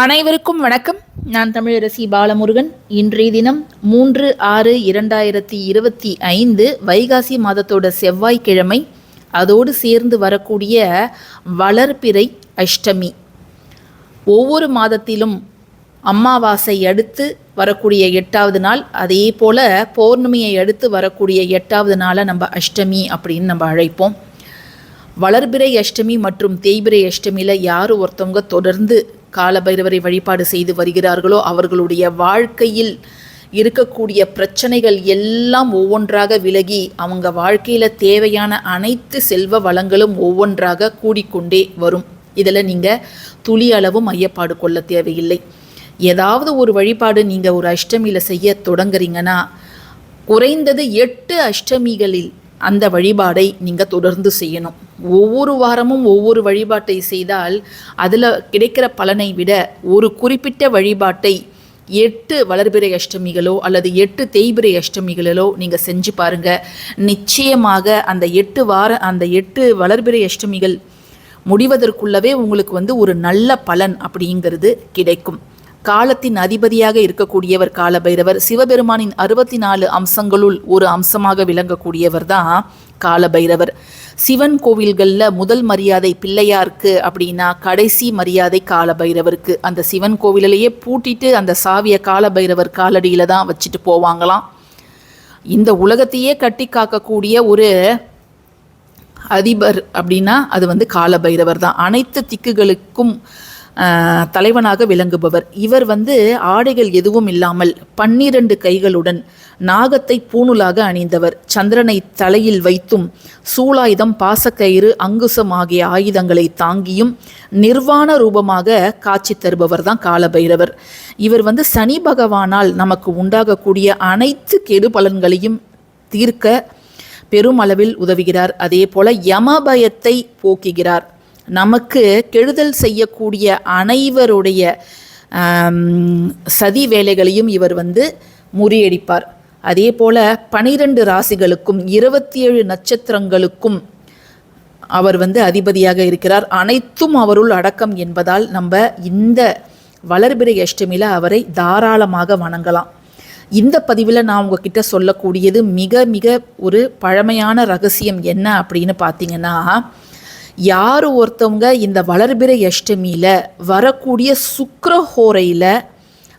அனைவருக்கும் வணக்கம். நான் தமிழரசி பாலமுருகன். இன்றைய தினம் மூன்று ஆறு இரண்டாயிரத்தி இருபத்தி ஐந்து வைகாசி மாதத்தோட செவ்வாய்க்கிழமை. அதோடு சேர்ந்து வரக்கூடிய வளர்பிறை அஷ்டமி. ஒவ்வொரு மாதத்திலும் அம்மாவாசை அடுத்து வரக்கூடிய எட்டாவது நாள். அதே போல் பௌர்ணமியை அடுத்து வரக்கூடிய எட்டாவது நாளை நம்ம அஷ்டமி அப்படின்னு நம்ம அழைப்போம். வளர்பிறை அஷ்டமி மற்றும் தேய்பிறை அஷ்டமியில் யார் ஒருத்தவங்க தொடர்ந்து காலபைரவரை வழிபாடு செய்து வருகிறார்களோ அவர்களுடைய வாழ்க்கையில் இருக்கக்கூடிய பிரச்சனைகள் எல்லாம் ஒவ்வொன்றாக விலகி அவங்க வாழ்க்கையில் தேவையான அனைத்து செல்வ வளங்களும் ஒவ்வொன்றாக கூடிக்கொண்டே வரும். இதில் நீங்கள் துளி அளவும் ஐயப்பாடு கொள்ள தேவையில்லை. ஏதாவது ஒரு வழிபாடு நீங்கள் ஒரு அஷ்டமியில் செய்ய தொடங்குறீங்கன்னா குறைந்தது எட்டு அஷ்டமிகளில் அந்த வழிபாடை நீங்கள் தொடர்ந்து செய்யணும். ஒவ்வொரு வாரமும் ஒவ்வொரு வழிபாட்டை செய்தால் அதில் கிடைக்கிற பலனை விட ஒரு குறிப்பிட்ட வழிபாட்டை எட்டு வளர்பிறை அஷ்டமிகளோ அல்லது எட்டு தேய்பிறை அஷ்டமிகளிலோ நீங்கள் செஞ்சு பாருங்கள் நிச்சயமாக அந்த எட்டு வார அந்த எட்டு வளர்பிறை அஷ்டமிகள் முடிவதற்குள்ளவே உங்களுக்கு வந்து ஒரு நல்ல பலன் அப்படிங்கிறது கிடைக்கும். காலத்தின் அதிபதியாக இருக்கக்கூடியவர் காலபைரவர். சிவபெருமானின் அறுபத்தி நாலு அம்சங்களுள் ஒரு அம்சமாக விளங்கக்கூடியவர் தான் காலபைரவர். சிவன் கோவில்களில் முதல் மரியாதை பிள்ளையாருக்கு அப்படின்னா கடைசி மரியாதை காலபைரவருக்கு. அந்த சிவன் கோவிலிலேயே பூட்டிட்டு அந்த சாவியை காலபைரவர் காலடியில் தான் வச்சுட்டு போவாங்களாம். இந்த உலகத்தையே கட்டி காக்கக்கூடிய ஒரு அதிபர் அப்படின்னா அது வந்து காலபைரவர் தான். அனைத்து திக்குகளுக்கும் தலைவனாக விளங்குபவர். இவர் வந்து ஆடைகள் எதுவும் இல்லாமல் பன்னிரண்டு கைகளுடன் நாகத்தை பூணுலாக அணிந்தவர். சந்திரனை தலையில் வைத்தும் சூலாயுதம் பாசக்கயிறு அங்குசம் ஆகிய ஆயுதங்களை தாங்கியும் நிர்வாண ரூபமாக காட்சி தருபவர் தான் காலபைரவர். இவர் வந்து சனி பகவானால் நமக்கு உண்டாகக்கூடிய அனைத்து கெடு பலன்களையும் தீர்க்க பெருமளவில் உதவுகிறார். அதே போல யமபயத்தை போக்குகிறார். நமக்கு கெடுதல் செய்யக்கூடிய அனைவருடைய சதி வேலைகளையும் இவர் வந்து முறியடிப்பார். அதே போல் பனிரெண்டு ராசிகளுக்கும் இருபத்தி ஏழு நட்சத்திரங்களுக்கும் அவர் வந்து அதிபதியாக இருக்கிறார். அனைத்தும் அவருள் அடக்கம் என்பதால் நம்ம இந்த வளர்பிறை அஷ்டமியில் அவரை தாராளமாக வணங்கலாம். இந்த பதிவில் நான் உங்ககிட்ட சொல்லக்கூடியது மிக மிக ஒரு பழமையான ரகசியம் என்ன அப்படின்னு பார்த்தீங்கன்னா யார் ஒருத்தவங்க இந்த வளர்பிற அஷ்டமியில் வரக்கூடிய சுக்கரஹோரையில்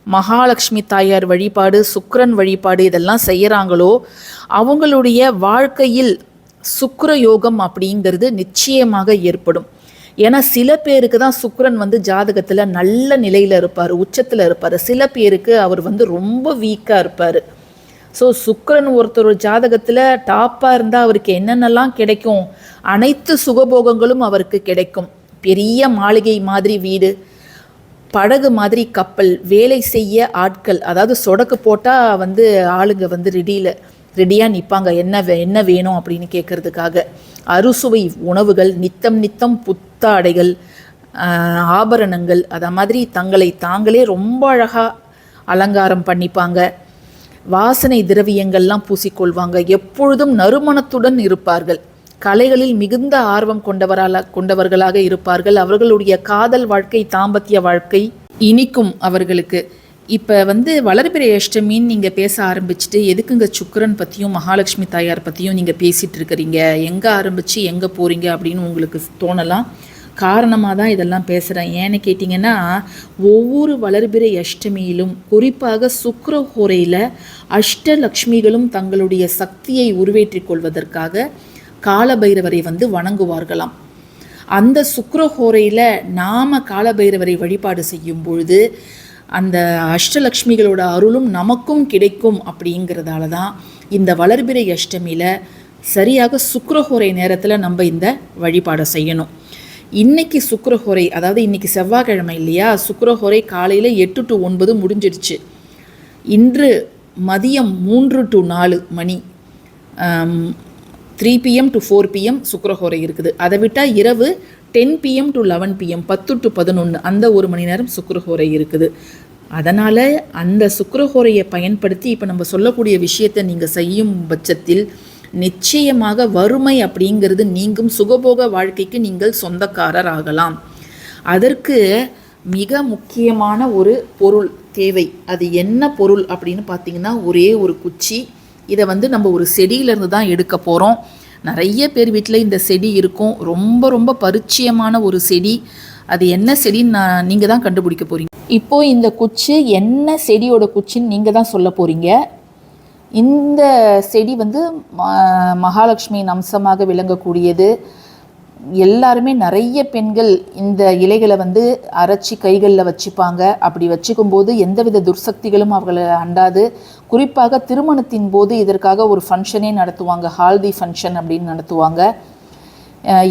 மகாலட்சுமி தாயார் வழிபாடு சுக்கரன் வழிபாடு இதெல்லாம் செய்கிறாங்களோ அவங்களுடைய வாழ்க்கையில் சுக்கர யோகம் அப்படிங்கிறது நிச்சயமாக ஏற்படும். ஏன்னா சில பேருக்கு தான் சுக்கரன் வந்து ஜாதகத்தில் நல்ல நிலையில் இருப்பார் உச்சத்தில் இருப்பார். சில பேருக்கு அவர் வந்து ரொம்ப வீக்காக இருப்பார். ஸோ சுக்கரன் ஒருத்தர் ஜாதகத்தில் டாப்பாக இருந்தால் அவருக்கு என்னென்னலாம் கிடைக்கும்? அனைத்து சுகபோகங்களும் அவருக்கு கிடைக்கும். பெரிய மாளிகை மாதிரி வீடு படகு மாதிரி கப்பல் வேலை செய்ய ஆட்கள். அதாவது சொடக்கு போட்டால் வந்து ஆளுங்க வந்து ரெடியில் ரெடியாக நிற்பாங்க என்ன வே என்ன வேணும் அப்படின்னு கேட்குறதுக்காக அறுசுவை உணவுகள் நித்தம் நித்தம் புத்தாடைகள் ஆபரணங்கள் அதை மாதிரி தங்களை தாங்களே ரொம்ப அழகாக அலங்காரம் பண்ணிப்பாங்க. வாசனை திரவியங்கள்லாம் பூசிக்கொள்வாங்க. எப்பொழுதும் நறுமணத்துடன் இருப்பார்கள். கலைகளில் மிகுந்த ஆர்வம் கொண்டவரால கொண்டவர்களாக இருப்பார்கள். அவர்களுடைய காதல் வாழ்க்கை தாம்பத்திய வாழ்க்கை இனிக்கும் அவர்களுக்கு. இப்போ வந்து வளர்பிறை அஷ்டமின்னு நீங்கள் பேச ஆரம்பிச்சுட்டு எதுக்குங்க சுக்கரன் பற்றியும் மகாலட்சுமி தாயார் பற்றியும் நீங்கள் பேசிகிட்டு இருக்கிறீங்க? எங்கே ஆரம்பித்து எங்கே போகிறீங்க அப்படின்னு உங்களுக்கு தோணலாம். காரணமாக தான் இதெல்லாம் பேசுகிறேன் ஏன்னு கேட்டிங்கன்னா ஒவ்வொரு வளர்பிறை அஷ்டமியிலும் குறிப்பாக சுக்கரஹோரையில் அஷ்டலக்ஷ்மிகளும் தங்களுடைய சக்தியை உருவேற்றிக் கொள்வதற்காக காலபைரவரை வந்து வணங்குவார்களாம். அந்த சுக்கரஹோரையில் நாம் காலபைரவரை வழிபாடு செய்யும் பொழுது அந்த அஷ்டலக்ஷ்மிகளோட அருளும் நமக்கும் கிடைக்கும் அப்படிங்கிறதால தான் இந்த வளர்பிறை அஷ்டமியில் சரியாக சுக்கரஹோரை நேரத்தில் நம்ம இந்த வழிபாடை செய்யணும். இன்னைக்கு சுக்கரஹோரை அதாவது இன்னைக்கு செவ்வாய்க்கிழமை இல்லையா? சுக்கரஹோரை காலையில் எட்டு டு ஒன்பது முடிஞ்சிடுச்சு. இன்று மதியம் மூன்று டு நாலு மணி three PM to four PM சுக்கரஹோரை இருக்குது. அதை விட்டால் இரவு ten PM to eleven PM பத்து டு பதினொன்று அந்த ஒரு மணி நேரம் சுக்கரஹோரை இருக்குது. அதனால் அந்த சுக்கரஹோரையை பயன்படுத்தி இப்போ நம்ம சொல்லக்கூடிய விஷயத்தை நீங்கள் செய்யும் பட்சத்தில் நிச்சயமாக வறுமை அப்படிங்கிறது நீங்கும் சுகபோக வாழ்க்கைக்கு நீங்கள் சொந்தக்காரர் ஆகலாம் அதற்கு மிக முக்கியமான ஒரு பொருள் தேவை. அது என்ன பொருள் அப்படின்னு பார்த்தீங்கன்னா ஒரே ஒரு குச்சி. இதை வந்து நம்ம ஒரு செடியிலேருந்து தான் எடுக்க போகிறோம் நிறைய பேர் வீட்டில் இந்த செடி இருக்கும். ரொம்ப ரொம்ப பரிச்சயமான ஒரு செடி. அது என்ன செடின்னு நான் நீங்கள் தான் கண்டுபிடிக்க போகிறீங்க இப்போது இந்த குச்சி என்ன செடியோட குச்சின்னு நீங்கள் தான் சொல்ல போகிறீங்க இந்த செடி வந்து ம- மகாலட்சுமியின் அம்சமாக விளங்கக்கூடியது. எல்லாருமே நிறைய பெண்கள் இந்த இலைகளை வந்து அரைச்சி கைகளில் வச்சுப்பாங்க. அப்படி வச்சுக்கும்போது எந்தவித துர்சக்திகளும் அவர்களை அண்டாது. குறிப்பாக திருமணத்தின் போது இதற்காக ஒரு ஃபங்க்ஷனே நடத்துவாங்க. ஹால்தி ஃபங்க்ஷன் அப்படின்னு நடத்துவாங்க.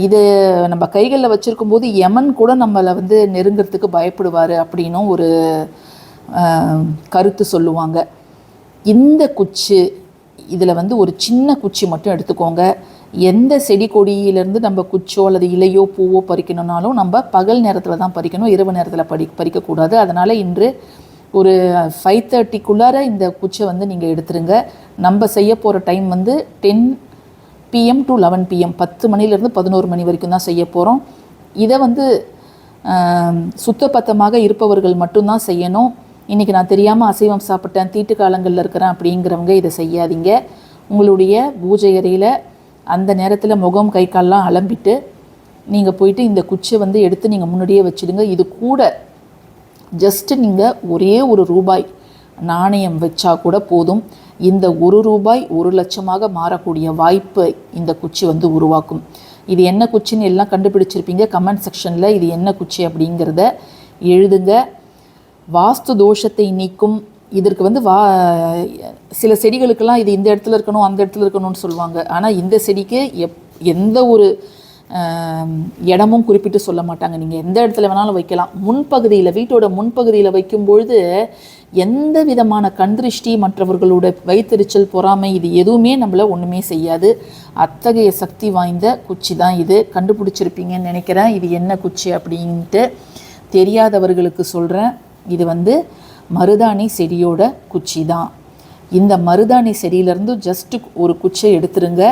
இது நம்ம கைகளில் வச்சுருக்கும்போது யமன் கூட நம்மளை வந்து நெருங்கிறதுக்கு பயப்படுவார் அப்படின்னும் ஒரு கருத்து சொல்லுவாங்க. இந்த குச்சி இதில் வந்து ஒரு சின்ன குச்சி மட்டும் எடுத்துக்கோங்க. எந்த செடி கொடியிலேருந்து நம்ம குச்சோ அல்லது இலையோ பூவோ பறிக்கணும்னாலும் நம்ம பகல் நேரத்தில் தான் பறிக்கணும் இரவு நேரத்தில் பறி பறிக்கக்கூடாது. அதனால் இன்று ஒரு ஃபைவ் தேர்ட்டிக்குள்ளார இந்த குச்சை வந்து நீங்கள் எடுத்துருங்க. நம்ம செய்ய போகிற டைம் வந்து ten PM to eleven PM பத்து மணிலேருந்து பதினோரு மணி வரைக்கும் தான் செய்ய போகிறோம் இதை வந்து சுத்தப்பத்தமாக சுத்தபத்தமாக இருப்பவர்கள் மட்டும்தான் செய்யணும். இன்றைக்கி நான் தெரியாமல் அசைவம் சாப்பிட்டேன் தீட்டு காலங்களில் இருக்கிறேன் அப்படிங்கிறவங்க இதை செய்யாதீங்க. உங்களுடைய பூஜை அறையில் அந்த நேரத்தில் முகம் கை கால்லாம் அலம்பிட்டு நீங்கள் போயிட்டு இந்த குச்சியை வந்து எடுத்து நீங்கள் முன்னாடியே வச்சுடுங்க. இது கூட ஜஸ்ட்டு நீங்கள் ஒரே ஒரு ரூபாய் நாணயம் வச்சா கூட போதும். இந்த ஒரு ரூபாய் ஒரு லட்சமாக மாறக்கூடிய வாய்ப்பை இந்த குச்சி வந்து உருவாக்கும். இது என்ன குச்சின்னு எல்லாம் கண்டுபிடிச்சிருப்பீங்க. கமெண்ட் செக்ஷனில் இது என்ன குச்சி அப்படிங்கிறத எழுதுங்க. வாஸ்து தோஷத்தை நீக்கும் இதற்கு வந்து வா சில செடிகளுக்கெல்லாம் இது இந்த இடத்துல இருக்கணும் அந்த இடத்துல இருக்கணும்னு சொல்லுவாங்க. ஆனால் இந்த செடிக்கு எப் எந்த ஒரு இடமும் குறிப்பிட்டு சொல்ல மாட்டாங்க. நீங்கள் எந்த இடத்துல வேணாலும் வைக்கலாம். முன்பகுதியில் வீட்டோட முன்பகுதியில் வைக்கும்பொழுது எந்த விதமான கண்திருஷ்டி மற்றவர்களோட வைத்தறிச்சல் பொறாமை இது எதுவுமே நம்மளை ஒன்றுமே செய்யாது. அத்தகைய சக்தி வாய்ந்த குச்சி தான் இது. கண்டுபிடிச்சிருப்பீங்கன்னு நினைக்கிறேன். இது என்ன குச்சி அப்படின்ட்டு தெரியாதவர்களுக்கு சொல்கிறேன் இது வந்து மருதாணி செடியோட குச்சி தான் இந்த மருதாணி செடியிலேருந்து ஜஸ்ட்டு ஒரு குச்சை எடுத்துருங்க.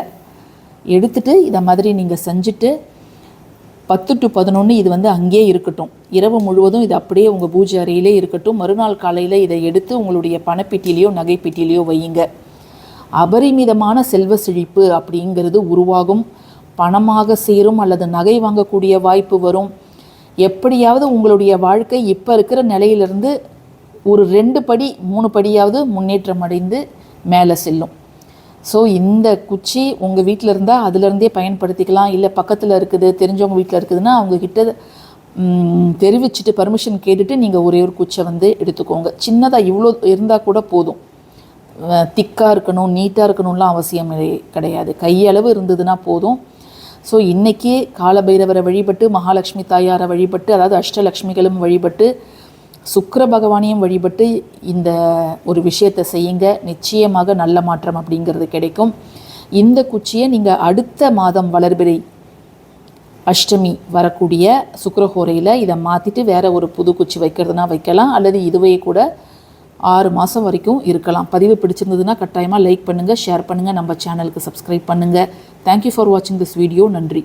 எடுத்துட்டு இதை மாதிரி நீங்கள் செஞ்சுட்டு பத்து டு பதினொன்று இது வந்து அங்கேயே இருக்கட்டும். இரவு முழுவதும் இது அப்படியே உங்கள் பூஜை அறையிலே இருக்கட்டும். மறுநாள் காலையில் இதை எடுத்து உங்களுடைய பணப்பெட்டியிலையோ நகைப்பெட்டியிலையோ வையுங்க. அபரிமிதமான செல்வ செழிப்பு அப்படிங்கிறது உருவாகும். பணமாக சேரும் அல்லது நகை வாங்கக்கூடிய வாய்ப்பு வரும். எப்படியாவது உங்களுடைய வாழ்க்கை இப்போ இருக்கிற நிலையிலிருந்து ஒரு ரெண்டு படி மூணு படியாவது முன்னேற்றம் அடைந்து மேலே செல்லும். ஸோ இந்த குச்சி உங்கள் வீட்டில் இருந்தால் அதுலேருந்தே பயன்படுத்திக்கலாம். இல்லை பக்கத்தில் இருக்குது தெரிஞ்சவங்க வீட்டில் இருக்குதுன்னா அவங்கக்கிட்ட தெரிவிச்சுட்டு பர்மிஷன் கேட்டுட்டு நீங்கள் ஒரே ஒரு குச்சை வந்து எடுத்துக்கோங்க. சின்னதாக இவ்வளோ இருந்தால் கூட போதும். திக்காக இருக்கணும் நீட்டாக இருக்கணும்லாம் அவசியம் கிடையாது. கையளவு இருந்ததுன்னா போதும். ஸோ இன்றைக்கி காலபைரவரை வழிபட்டு மகாலட்சுமி தாயாரை வழிபட்டு அதாவது அஷ்டலக்ஷ்மிகளும் வழிபட்டு சுக்கர பகவானையும் வழிபட்டு இந்த ஒரு விஷயத்தை செய்யுங்க. நிச்சயமாக நல்ல மாற்றம் அப்படிங்கிறது கிடைக்கும். இந்த குச்சியை நீங்கள் அடுத்த மாதம் வளர்பிறை அஷ்டமி வரக்கூடிய சுக்கரஹோரையில் இதை மாற்றிட்டு வேற ஒரு புது குச்சி வைக்கிறதுனா வைக்கலாம். அல்லது இதுவே கூட ஆறு மாதம் வரைக்கும் இருக்கலாம். பதிவு பிடிச்சிருந்ததுன்னா கட்டாயமாக லைக் பண்ணுங்கள் ஷேர் பண்ணுங்கள் நம்ம சேனலுக்கு சப்ஸ்கிரைப் பண்ணுங்கள் தேங்க்யூ ஃபார் வாட்சிங் திஸ் வீடியோ நன்றி.